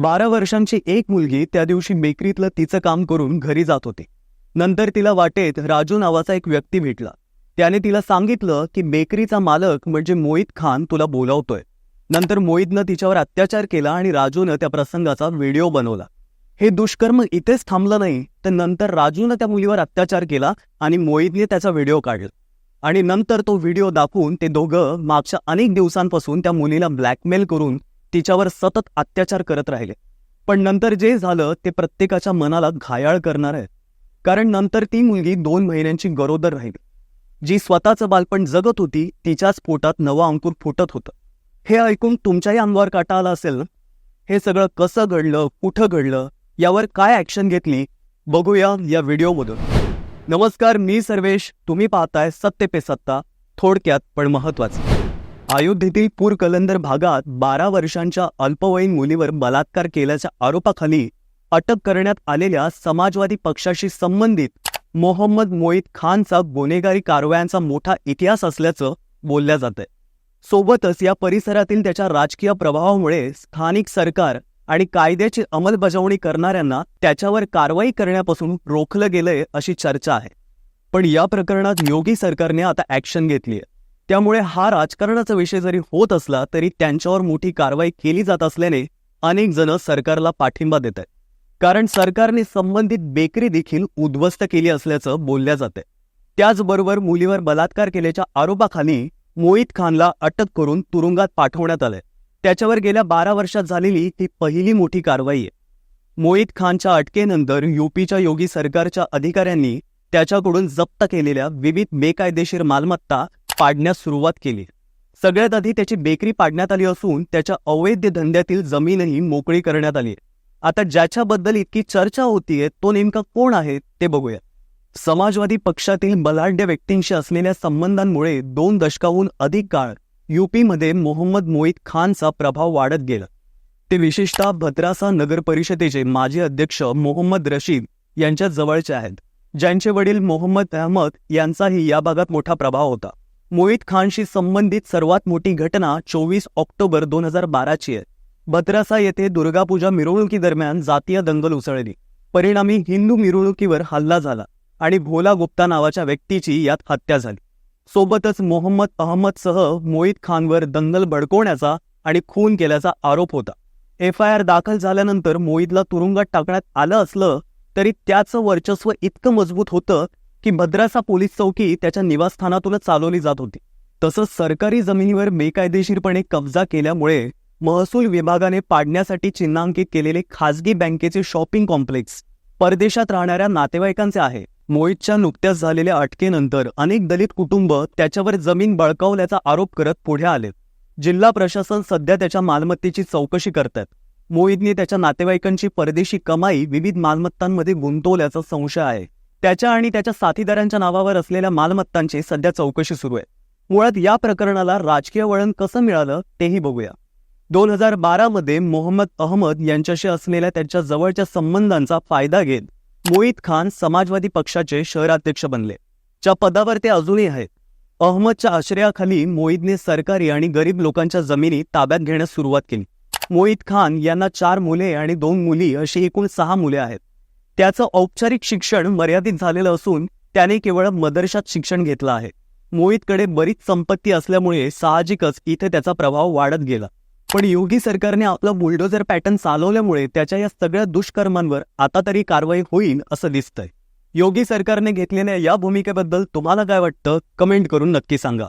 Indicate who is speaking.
Speaker 1: बारा वर्षांची एक मुलगी त्या दिवशी बेकरीतलं तिचं काम करून घरी जात होती. नंतर तिला वाटेत राजू नावाचा एक व्यक्ती भेटला. त्याने तिला सांगितलं की बेकरीचा मालक म्हणजे मोहित खान तुला बोलावतोय. नंतर मोहितनं तिच्यावर अत्याचार केला आणि राजूनं त्या प्रसंगाचा व्हिडिओ बनवला. हे दुष्कर्म इथेच थांबलं नाही तर नंतर राजूनं त्या मुलीवर अत्याचार केला आणि मोहितने त्याचा व्हिडिओ काढला. आणि नंतर तो व्हिडिओ दाखवून ते दोघं मागच्या अनेक दिवसांपासून त्या मुलीला ब्लॅकमेल करून तिच्यावर सतत अत्याचार करत राहिले. पण नंतर जे झालं ते प्रत्येकाच्या मनाला घायाळ करणार आहे. कारण नंतर ती मुलगी दोन महिन्यांची गरोदर राहिली. जी स्वतःचं बालपण जगत होती तिच्याच पोटात नवं अंकुर फुटत होतं. हे ऐकून तुमच्याही अंगावर काटा आला असेल. हे सगळं कसं घडलं कुठं घडलं यावर काय ॲक्शन घेतली बघूया या व्हिडिओमधून. नमस्कार मी सर्वेश. तुम्ही पाहताय सत्य पे सत्ता. थोडक्यात पण महत्वाचं. अयोध्येतील पूर कलंदर भागात बारा वर्षांच्या अल्पवयीन मुलीवर बलात्कार केल्याच्या आरोपाखाली अटक करण्यात आलेल्या समाजवादी पक्षाशी संबंधित मोहम्मद मोईद खानचा गुन्हेगारी कारवायांचा मोठा इतिहास असल्याचं बोलल्या जातंय. सोबतच या परिसरातील त्याच्या राजकीय प्रभावामुळे स्थानिक सरकार आणि कायद्याची अंमलबजावणी करणाऱ्यांना त्याच्यावर कारवाई करण्यापासून रोखलं गेलंय अशी चर्चा आहे. पण या प्रकरणात योगी सरकारने आता ॲक्शन घेतली आहे त्यामुळे हा राजकारणाचा विषय जरी होत असला तरी त्यांच्यावर मोठी कारवाई केली जात असल्याने अनेक जण सरकारला पाठिंबा देत आहेत कारण सरकारने संबंधित बेकरी देखील उद्ध्वस्त केली असल्याचं बोलल्या जाते त्याचबरोबर मुलीवर बलात्कार केल्याच्या आरोपाखाली मोहित खानला अटक करून तुरुंगात पाठवण्यात आलंय. त्याच्यावर गेल्या बारा वर्षात झालेली ही पहिली मोठी कारवाई आहे. मोईत खानच्या अटकेनंतर युपीच्या योगी सरकारच्या अधिकाऱ्यांनी त्याच्याकडून जप्त केलेल्या विविध बेकायदेशीर मालमत्ता पाडण्यास सुरुवात केली. सगळ्यात आधी त्याची बेकरी पाडण्यात आली असून त्याच्या अवैध धंद्यातील जमीनही मोकळी करण्यात आली. आता ज्याच्याबद्दल इतकी चर्चा होतीये तो नेमका कोण आहे ते बघूया समाजवादी पक्षातील बलाढ्य व्यक्तींशी असलेल्या संबंधांमुळे दोन दशकाहून अधिक काळ युपीमध्ये मोहम्मद मोईद खानचा प्रभाव वाढत गेला. ते विशेषतः भद्रासा नगर परिषदेचे माजी अध्यक्ष मोहम्मद रशीद यांच्या जवळचे आहेत ज्यांचे वडील मोहम्मद अहमद यांचाही या भागात मोठा प्रभाव होता. मोहित खानशी संबंधित सर्वात मोठी घटना चोवीस ऑक्टोबर दोन हजार बाराची आहे. बद्रासा येथे दुर्गापूजा मिरवणुकीदरम्यान जातीय दंगल उसळली. परिणामी हिंदू मिरवणुकीवर हल्ला झाला आणि भोला गुप्ता नावाच्या व्यक्तीची यात हत्या झाली. सोबतच मोहम्मद अहमदसह मोहित खानवर दंगल भडकवण्याचा आणि खून केल्याचा आरोप होता. एफ आय आर दाखल झाल्यानंतर मोहितला तुरुंगात टाकण्यात आलं असलं तरी त्याचं वर्चस्व इतकं मजबूत होतं की मद्रासा पोलीस चौकी त्याच्या निवासस्थानातूनच चालवली जात होती. तसंच सरकारी जमिनीवर बेकायदेशीरपणे कब्जा केल्यामुळे महसूल विभागाने पाडण्यासाठी चिन्हांकित केलेले खासगी बँकेचे शॉपिंग कॉम्प्लेक्स परदेशात राहणाऱ्या नातेवाईकांचे आहे. मोहितच्या नुकत्याच झालेल्या अटकेनंतर अनेक दलित कुटुंब त्याच्यावर जमीन बळकावल्याचा आरोप करत पुढे आले. जिल्हा प्रशासन सध्या त्याच्या मालमत्तेची चौकशी करतात मोहितने त्याच्या नातेवाईकांची परदेशी कमाई विविध मालमत्तांमध्ये गुंतवल्याचा संशय आहे. त्याच्या आणि त्याच्या साथीदारांच्या नावावर असलेल्या मालमत्तांची सध्या चौकशी सुरू आहे. मुळात या प्रकरणाला राजकीय वळण कसं मिळालं तेही बघूया. दोन हजार बारामध्ये मोहम्मद अहमद यांच्याशी असलेल्या त्यांच्या जवळच्या संबंधांचा फायदा घेत मोईद खान समाजवादी पक्षाचे शहराध्यक्ष बनले. च्या पदावर ते अजूनही आहेत. अहमदच्या आश्रयाखाली मोईदने सरकारी आणि गरीब लोकांच्या जमिनी ताब्यात घेण्यास सुरुवात केली. मोईद खान यांना चार मुले आणि दोन मुली अशी एकूण सहा मुले आहेत. त्याचं औपचारिक शिक्षण मर्यादित झालेलं असून त्याने केवळ मदरशात शिक्षण घेतलं आहे. मोहितकडे बरीच संपत्ती असल्यामुळे साहजिकच इथे त्याचा प्रभाव वाढत गेला. पण योगी सरकारने आपलं बुलडोझर पॅटर्न चालवल्यामुळे त्याच्या या सगळ्या दुष्कर्मांवर आता तरी कारवाई होईल असं दिसतंय. योगी सरकारने घेतलेल्या या भूमिकेबद्दल तुम्हाला काय वाटतं? कमेंट करून नक्की सांगा.